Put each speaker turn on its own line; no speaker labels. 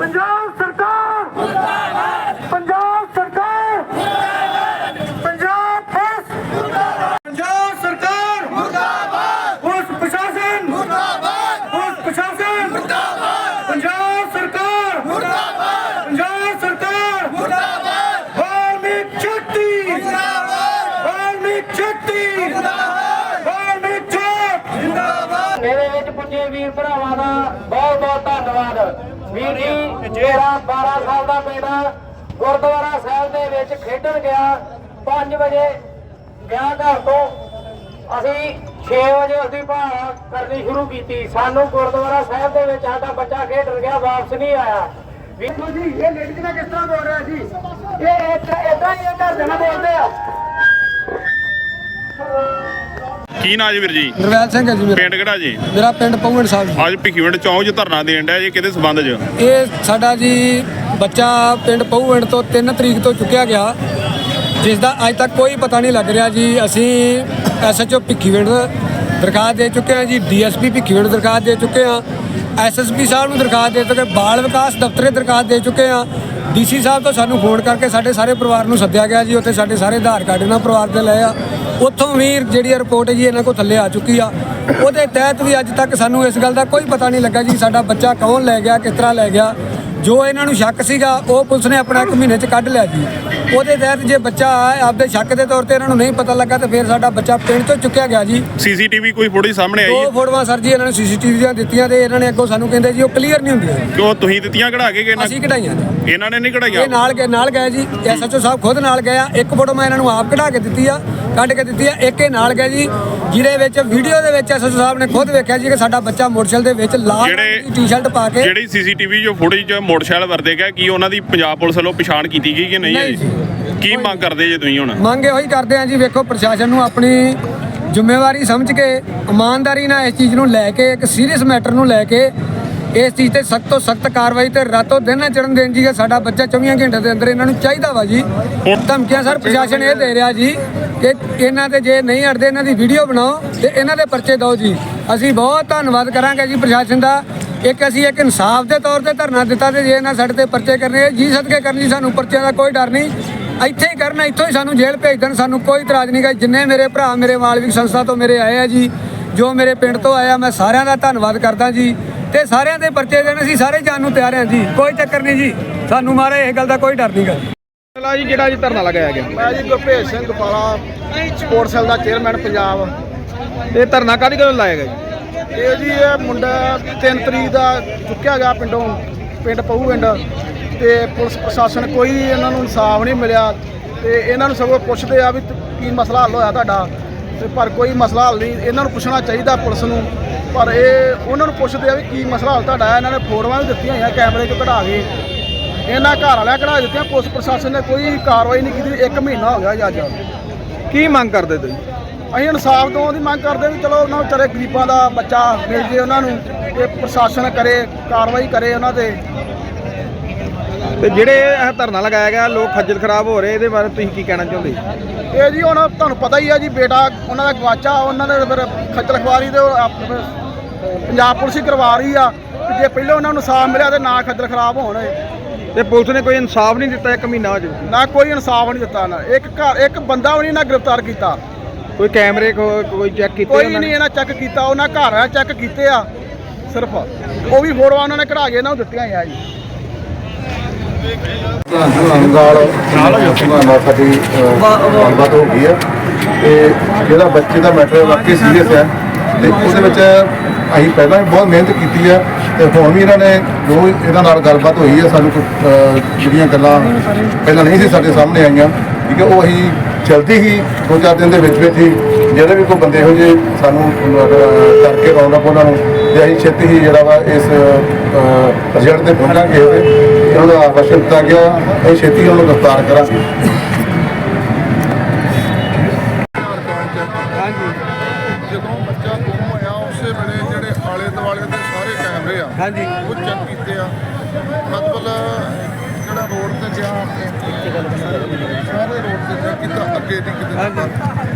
ਪੰਜਾਬ ਸਰਕਾਰ ਪੰਜਾਬ ਸਰਕਾਰ ਪੰਜਾਬ ਪੁਲਿਸ ਪੰਜਾਬ ਸਰਕਾਰ ਪੁਲਿਸ ਪ੍ਰਸ਼ਾਸਨ ਪੁਲਿਸ ਪ੍ਰਸ਼ਾਸਨ ਪੰਜਾਬ ਸਰਕਾਰ ਪੰਜਾਬ ਸਰਕਾਰ ਵਾਲਮੀਕ ਸ਼ਕਤੀ ਵਾਲਮੀਕ ਸ਼ਕਤੀ ਵਾਲਮੀਕ ਸ਼ਕਤੀ
ਮੇਰੇ ਵਿੱਚ ਪੁੱਜੇ ਵੀਰ ਭਰਾਵਾਂ ਦਾ ਬਹੁਤ ਬਹੁਤ ਧੰਨਵਾਦ ਵੀਰ ਜੀ ਜਿਹੜਾ 12 ਸਾਲ ਦਾ ਬੇਟਾ ਗੁਰਦੁਆਰਾ ਸਾਹਿਬ ਦੇ ਵਿੱਚ ਖੇਡਣ ਗਿਆ। 5 ਵਜੇ ਗਿਆ ਘਰ ਤੋਂ ਅਸੀਂ 6 ਵਜੇ ਉਸਦੀ ਭਾਲ ਕਰਨੀ ਸ਼ੁਰੂ ਕੀਤੀ। ਸਾਨੂੰ ਗੁਰਦੁਆਰਾ ਸਾਹਿਬ ਦੇ ਵਿੱਚ ਸਾਡਾ ਬੱਚਾ ਖੇਡ ਗਿਆ ਵਾਪਸ ਨਹੀਂ ਆਇਆ। ਵੀਰ ਜੀ ਇਹ ਲੜਕੀ ਦਾ ਕਿਸ ਤਰ੍ਹਾਂ ਬੋਲ ਰਿਹਾ ਜੀ? ਇਹ ਇਦਾਂ ਹੀ ਇਹ ਘਰ ਦੇ ਨਾਲ ਬੋਲਦੇ ਆ।
ਕੀ ਨਾਂ ਜੀ ਵੀਰ ਜੀ?
ਨਰਵੈਲ ਸਿੰਘ ਹੈ ਜੀ ਮੇਰਾ।
ਪਿੰਡ ਕਿਹੜਾ ਜੀ?
ਮੇਰਾ ਪਿੰਡ ਪੌਂਗੜ ਸਾਹਿਬ ਜੀ।
ਅੱਜ ਭਿੱਖੀਵਿੰਡ ਚੌਂਕ 'ਚ ਧਰਨਾ ਦੇਣ ਡਿਆ ਜੀ ਕਿਹਦੇ ਸਬੰਧ 'ਚ?
ਇਹ ਸਾਡਾ ਜੀ ਬੱਚਾ ਪਿੰਡ ਪੌਂਗੜ ਤੋਂ 3 ਤਰੀਕ ਤੋਂ ਚੁੱਕਿਆ ਗਿਆ ਜਿਸ ਦਾ ਅੱਜ ਤੱਕ ਕੋਈ ਪਤਾ ਨਹੀਂ ਲੱਗ ਰਿਹਾ ਜੀ। ਅਸੀਂ ਐਸਐਚਓ ਭਿੱਖੀਵਿੰਡ ਦਰਖਾਸਤ ਦੇ ਚੁੱਕੇ ਹਾਂ ਜੀ ਡੀਐਸਪੀ ਭਿੱਖੀਵਿੰਡ ਦਰਖਾਸਤ ਦੇ ਚੁੱਕੇ ਹਾਂ। ਐਸਐਸਪੀ ਸਾਹਿਬ ਨੂੰ ਦਰਖਾਸਤ ਦੇ ਚੁੱਕੇ ਬਾਲ ਵਿਕਾਸ ਦਫ਼ਤਰੇ ਦਰਖਾਸਤ ਦੇ ਚੁੱਕੇ ਹਾਂ। ਡੀਸੀ ਸਾਹਿਬ ਤੋਂ ਸਾਨੂੰ ਫੋਨ ਕਰਕੇ ਸਾਡੇ ਸਾਰੇ ਪਰਿਵਾਰ ਨੂੰ ਸੱਦਿਆ ਗਿਆ ਜੀ, ਉੱਥੇ ਸਾਡੇ ਸਾਰੇ ਆਧਾਰ ਕਾਰਡ ਇਹਨਾਂ ਪਰਿਵਾਰ ਦੇ ਲਏ ਆ। ਉੱਥੋਂ ਵੀ ਜਿਹੜੀ ਰਿਪੋਰਟ ਹੈ ਜੀ ਇਹਨਾਂ ਕੋਲ ਥੱਲੇ ਆ ਚੁੱਕੀ ਆ। ਉਹਦੇ ਤਹਿਤ ਵੀ ਅੱਜ ਤੱਕ ਸਾਨੂੰ ਇਸ ਗੱਲ ਦਾ ਕੋਈ ਪਤਾ ਨਹੀਂ ਲੱਗਾ ਜੀ, ਸਾਡਾ ਬੱਚਾ ਕੌਣ ਲੈ ਗਿਆ, ਕਿਸ ਤਰ੍ਹਾਂ ਲੈ ਗਿਆ। ਜੋ ਇਹਨਾਂ ਨੂੰ ਸ਼ੱਕ ਸੀਗਾ ਉਹ ਪੁਲਿਸ ਨੇ ਆਪਣਾ ਇੱਕ ਮਹੀਨੇ ਚ ਕੱਢ ਲਿਆ ਜੀ। ਉਹਦੇ ਤਹਿਤ ਜੇ ਬੱਚਾ ਆਪਦੇ ਸ਼ੱਕ ਦੇ ਤੌਰ ਤੇ ਇਹਨਾਂ ਨੂੰ ਨਹੀਂ ਪਤਾ ਲੱਗਾ ਤੇ ਫਿਰ ਸਾਡਾ ਬੱਚਾ ਪਿੰਡ ਤੋਂ ਚੁੱਕਿਆ ਗਿਆ ਜੀ।
ਸੀਸੀਟੀਵੀ ਕੋਈ ਫੋਟੋ ਸਾਹਮਣੇ ਆਈ
ਦੋ? ਫੋਟੋਆਂ ਸਰ ਜੀ ਇਹਨਾਂ ਨੂੰ ਸੀਸੀਟੀਵੀ ਦੀਆਂ ਦਿੱਤੀਆਂ ਤੇ ਇਹਨਾਂ ਨੇ ਅੱਗੋਂ ਸਾਨੂੰ ਕਹਿੰਦੇ ਜੀ ਉਹ ਕਲੀਅਰ ਨਹੀਂ ਹੁੰਦੀਆਂ।
ਕਿਉਂ ਤੁਸੀਂ ਦਿੱਤੀਆਂ ਕਢਾ ਕੇ ਕਿ ਇਹਨਾਂ-
ਅਸੀਂ ਕਢਾਈਆਂ
ਇਹਨਾਂ ਨੇ ਨਹੀਂ
ਇਹ
ਕਢਾਈਆਂ
ਨਾਲ ਗਏ ਨਾਲ ਗਏ ਜੀ। ਐਸਐਚਓ ਸਾਹਿਬ ਖੁਦ ਨਾਲ ਗਏ ਆ। ਇੱਕ ਫੋਟੋ ਮੈਂ ਇਹਨਾਂ ਨੂੰ ਆਪ ਕਢਾ ਕੇ ਦਿੱਤੀ ਆ। ਕੱਢ ਕੇ ਦਿੱਤੀ ਆ ਇੱਕ ਇਹ ਨਾਲ ਗਏ ਜੀ ਜਿਹਦੇ ਵਿੱਚ ਵੀਡੀਓ ਦੇ ਵਿੱਚ ਐਸਐਚਓ ਸਾਹਿਬ ਨੇ ਖੁਦ ਵੇਖਿਆ ਜੀ ਕਿ ਸਾਡਾ ਬੱਚਾ ਮੋਟਰਸਾਈਕਲ ਦੇ ਵਿੱਚ ਲਾਲ
ਜਿਹੜੇ-
ਟੀ-ਸ਼ਰਟ ਪਾ ਕੇ
ਜਿਹੜੀ ਸੀਸੀਟੀਵੀ ਜੋ ਫੋਟੋ 'ਚ ਮੋਟਰਸਾਈਕਲ ਵਰਤੇ ਗਿਆ ਕੀ ਉਹਨਾਂ ਦੀ ਪੰਜਾਬ ਪੁਲਿਸ ਵੱਲੋਂ ਪਛਾਣ ਕੀਤੀ ਗਈ ਕਿ ਨਹੀਂ
ਨਹੀਂ
ਹੈ ਕੀ ਮੰਗ ਕਰਦੇ ਜੇ ਤੁਸੀਂ ਹੁਣ?
ਮੰਗ ਇਹੋ ਹੀ ਕਰਦੇ ਆ ਜੀ ਵੇਖੋ ਪ੍ਰਸ਼ਾਸਨ ਨੂੰ ਆਪਣੀ ਜ਼ਿੰਮੇਵਾਰੀ ਸਮਝ ਕੇ ਇਮਾਨਦਾਰੀ ਨਾਲ ਇਸ ਚੀਜ਼ ਨੂੰ ਲੈ ਕੇ ਇੱਕ ਸੀਰੀਅਸ ਮੈਟਰ ਨੂੰ ਲੈ ਕੇ ਇਸ ਚੀਜ਼ ਤੇ ਸਖਤ ਤੋਂ ਸਖਤ ਕਾਰਵਾਈ ਤੇ ਰਾਤੋਂ ਦਿਨ ਨਾ ਚੜਨ ਦੇਣ ਜੀ ਕਿ ਸਾਡਾ ਬੱਚਾ 24 ਘੰਟੇ ਦੇ ਅੰਦਰ ਇਹਨਾਂ ਨੂੰ ਚਾਹੀਦਾ ਵਾ ਜੀ। ਧਮਕੀਆਂ ਸਰ ਪ੍ਰਸ਼ਾਸਨ ਇਹ ਦੇ ਰਿਹਾ ਜੀ। ਕਿ ਇਹਨਾਂ ਤੇ ਜੇ ਨਹੀਂ ਅੜਦੇ, ਇਹਨਾਂ ਦੀ ਵੀਡੀਓ ਬਣਾਓ ਤੇ ਇਹਨਾਂ ਦੇ ਪਰਚੇ ਦਿਓ ਜੀ। ਅਸੀਂ ਬਹੁਤ ਧੰਨਵਾਦ ਕਰਾਂਗੇ ਜੀ ਪ੍ਰਸ਼ਾਸਨ ਦਾ। ਇੱਕ ਅਸੀਂ ਇੱਕ ਇਨਸਾਫ ਦੇ ਤੌਰ ਤੇ ਧਰਨਾ ਦਿੱਤਾ ਤੇ ਜੇ ਇਹਨਾਂ ਸਾਡੇ ਤੇ ਪਰਚੇ ਕਰਨੇ ਜੀ ਸਦਕੇ ਕਰਨੀ, ਸਾਨੂੰ ਪਰਚਿਆਂ ਦਾ ਕੋਈ ਡਰ ਨਹੀਂ। ਇੱਥੇ ਹੀ ਕਰਨਾ, ਇੱਥੋਂ ਹੀ ਸਾਨੂੰ ਜੇਲ੍ਹ ਭੇਜ ਦੇਣ, ਸਾਨੂੰ ਕੋਈ ਇਤਰਾਜ਼ ਨਹੀਂ ਗਾ। ਜਿੰਨੇ ਮੇਰੇ ਭਰਾ, ਮੇਰੇ ਮਾਲਵਿਕ ਸੰਸਥਾ ਤੋਂ ਮੇਰੇ ਆਏ ਆ ਜੀ, ਜੋ ਮੇਰੇ ਪਿੰਡ ਤੋਂ ਆਇਆ, ਮੈਂ ਸਾਰਿਆਂ ਦਾ ਧੰਨਵਾਦ ਕਰਦਾ ਜੀ। ਤੇ ਸਾਰਿਆਂ ਦੇ ਪਰਚੇ ਦੇਣ, ਅਸੀਂ ਸਾਰੇ ਜਾਣ ਨੂੰ ਤਿਆਰ ਹਾਂ ਜੀ। ਕੋਈ ਚੱਕਰ ਨਹੀਂ ਜੀ। ਸਾਨੂੰ ਮਾਰੇ, ਇਹ ਗੱਲ ਦਾ ਕੋਈ ਡਰ ਨਹੀਂ ਗਾ।
ਲਾ ਜੀ ਜਿਹੜਾ ਜੀ ਧਰਨਾ ਲਗਾਇਆ ਗਿਆ? ਮੈਂ ਜੀ ਗੁਰਭੇਜ ਸਿੰਘ ਗੋਪਾਲਾ ਸਪੋਰਟਸ ਸੈੱਲ ਦਾ ਚੇਅਰਮੈਨ ਪੰਜਾਬ। ਇਹ ਧਰਨਾ ਕਾਹਦੀ ਗੱਲ ਲਾਇਆ ਗਿਆ ਜੀ?
ਇਹ ਜੀ ਇਹ ਮੁੰਡਾ 3 ਤਰੀਕ ਦਾ ਚੁੱਕਿਆ ਗਿਆ ਪਿੰਡੋਂ ਪਿੰਡ ਪਹੂ ਪਿੰਡ। ਤੇ ਪੁਲਿਸ ਪ੍ਰਸ਼ਾਸਨ ਕੋਈ ਇਹਨਾਂ ਨੂੰ ਇਨਸਾਫ ਨਹੀਂ ਮਿਲਿਆ। ਤੇ ਇਹਨਾਂ ਨੂੰ ਸਗੋਂ ਪੁੱਛਦੇ ਆ ਵੀ ਕੀ ਮਸਲਾ ਹੱਲ ਹੋਇਆ ਤੁਹਾਡਾ। ਤੇ ਪਰ ਕੋਈ ਮਸਲਾ ਹੱਲ ਨਹੀਂ ਇਹਨਾਂ ਨੂੰ ਪੁੱਛਣਾ ਚਾਹੀਦਾ ਪੁਲਿਸ ਨੂੰ। ਪਰ ਇਹ ਉਹਨਾਂ ਨੂੰ ਪੁੱਛਦੇ ਆ ਵੀ ਕੀ ਮਸਲਾ ਹੱਲ ਤੁਹਾਡਾ ਇਹਨਾਂ ਨੇ ਫੋਟੋਆਂ ਵੀ ਦਿੱਤੀਆਂ ਹੋਈਆਂ ਕੈਮਰੇ 'ਚ ਕਢਾ ਕੇ। ਇਹਨਾਂ ਘਰ ਵਾਲਿਆਂ ਕਢਾ ਦਿੱਤੀਆਂ ਪੁਲਿਸ ਪ੍ਰਸ਼ਾਸਨ ਨੇ ਕੋਈ ਕਾਰਵਾਈ ਨਹੀਂ ਕੀਤੀ ਇੱਕ ਮਹੀਨਾ ਹੋ ਗਿਆ ਜੀ ਅੱਜ।
ਕੀ ਮੰਗ ਕਰਦੇ ਤੁਸੀਂ?
ਅਸੀਂ ਇਨਸਾਫ ਦਿਵਾਉਣ ਦੀ ਮੰਗ ਕਰਦੇ ਵੀ ਚਲੋ ਉਹਨਾਂ ਵਿਚਾਰੇ ਗਰੀਬਾਂ ਦਾ ਬੱਚਾ ਮਿਲ ਜੇ ਉਹਨਾਂ ਨੂੰ ਇਹ ਪ੍ਰਸ਼ਾਸਨ ਕਰੇ ਕਾਰਵਾਈ ਕਰੇ ਉਹਨਾਂ ਤੇ।
ਤੇ ਜਿਹੜੇ ਇਹ ਧਰਨਾ ਲਗਾਇਆ ਗਿਆ ਲੋਕ ਖੱਜਲ ਖਰਾਬ ਹੋ ਰਹੇ ਇਹਦੇ ਬਾਰੇ ਤੁਸੀਂ ਕੀ ਕਹਿਣਾ ਚਾਹੁੰਦੇ?
ਇਹ ਜੀ ਹੁਣ ਤੁਹਾਨੂੰ ਪਤਾ ਹੀ ਆ ਜੀ ਬੇਟਾ ਉਹਨਾਂ ਦਾ ਗਵਾਚਾ ਉਹਨਾਂ ਦੇ ਫਿਰ ਖੱਜਲ ਖਵਾਰੀ ਤੇ ਫਿਰ ਪੰਜਾਬ ਪੁਲਿਸ ਹੀ ਕਰਵਾ ਰਹੀ ਆ ਜੇ ਪਹਿਲਾਂ ਉਹਨਾਂ ਨੂੰ ਇਨਸਾਫ ਮਿਲਿਆ ਤੇ ਨਾ ਖੱਜਲ ਖਰਾਬ ਹੋਣ।
ਤੇ ਪੁਲਿਸ ਨੇ ਕੋਈ ਇਨਸਾਫ ਨਹੀਂ ਦਿੱਤਾ ਇੱਕ ਮਹੀਨਾ ਹੋ ਚੁੱਕਾ
ਨਾ ਕੋਈ ਇਨਸਾਫ ਨਹੀਂ ਦਿੱਤਾ ਨਾ। ਇੱਕ ਘਰ ਇੱਕ ਬੰਦਾ ਵੀ ਨਹੀਂ ਨਾ ਗ੍ਰਿਫਤਾਰ ਕੀਤਾ।
ਕੋਈ ਕੈਮਰੇ ਕੋ- ਕੋਈ ਚੈੱਕ ਕੀਤੇ
ਕੋਈ
ਉਹਨਾਂ ਨੇ?
ਨਹੀਂ ਇਹਨਾਂ ਚੈੱਕ ਕੀਤਾ ਉਹਨਾਂ ਘਰ ਆ ਚੈੱਕ ਕੀਤੇ ਆ ਸਿਰਫ। ਉਹ ਵੀ ਫੋਟੋਆਂ ਉਹਨਾਂ ਨੇ ਕਢਾ ਕੇ ਇਹਨਾਂ ਨੂੰ ਦਿੱਤੀਆਂ ਆ ਜੀ।
ਨਾਲ ਨਾਲ ਸਾਡੀ ਅਹ, ਗੱਲਬਾਤ ਹੋ ਗਈ ਹੈ ਤੇ ਜਿਹੜਾ ਬੱਚੇ ਦਾ ਮੈਟਰ ਵਾਕਈ ਸੀਰੀਅਸ ਹੈ। ਤੇ ਉਹਦੇ ਵਿੱਚ ਅਸੀਂ ਪਹਿਲਾਂ ਵੀ ਬਹੁਤ ਮਿਹਨਤ ਕੀਤੀ ਹੈ ਤੇ ਹੁਣ ਵੀ ਇਹਨਾਂ ਨੇ ਜੋ ਇਹਦਾ ਨਾਲ ਗੱਲਬਾਤ ਹੋਈ ਹੈ ਸਾਨੂੰ ਕੁਝ, ਅਹ, ਜਿਹੜੀਆਂ ਗੱਲਾਂ ਪਹਿਲਾਂ ਨਹੀਂ ਸੀ ਸਾਡੇ ਸਾਹਮਣੇ ਆਈਆਂ ਠੀਕ ਹੈ ਉਹ ਅਸੀਂ ਜਲਦੀ ਹੀ ਦੋ ਚਾਰ ਦਿਨ ਦੇ ਵਿੱਚ ਵਿੱਚ ਹੀ ਜਿਹੜੇ ਵੀ ਕੋਈ ਬੰਦੇ ਇਹੋ ਜਿਹੇ ਸਾਨੂੰ ਅਹ, ਕਰਕੇ ਰੌਣਕ ਅਪ ਉਹਨਾਂ ਨੂੰ ਤੇ ਅਸੀਂ ਛੇਤੀ ਹੀ ਜਿਹੜਾ ਵਾ ਇਸ ਰਿਜ਼ਲਟ ਤੇ ਪਹੁੰਚਾਂਗੇ ਤੇ ਉਹਦਾ ਆਕਰਸ਼ਣ ਦਿੱਤਾ ਗਿਆ ਅਸੀਂ ਛੇਤੀ ਉਹਨੂੰ ਗ੍ਰਿਫਤਾਰ ਕਰਾਂਗੇ
ਜਦੋਂ ਬੱਚਾ ਗੁੰਮ ਹੋਇਆ ਉਸੇ ਵੇਲੇ ਜਿਹੜੇ ਆਲੇ ਦੁਆਲੇ ਦੇ ਸਾਰੇ ਕੈਮਰੇ ਆ ਚੈੱਕ ਕੀਤੇ ਆ। ਮਤਲਬ ਜਿਹੜਾ ਰੋਡ ਤੇ ਗਿਆ ਸਾਰੇ ਰੋਡ ਤੇ ਕੀਤਾ ਅੱਗੇ ਦੀ ਕਿਤੇ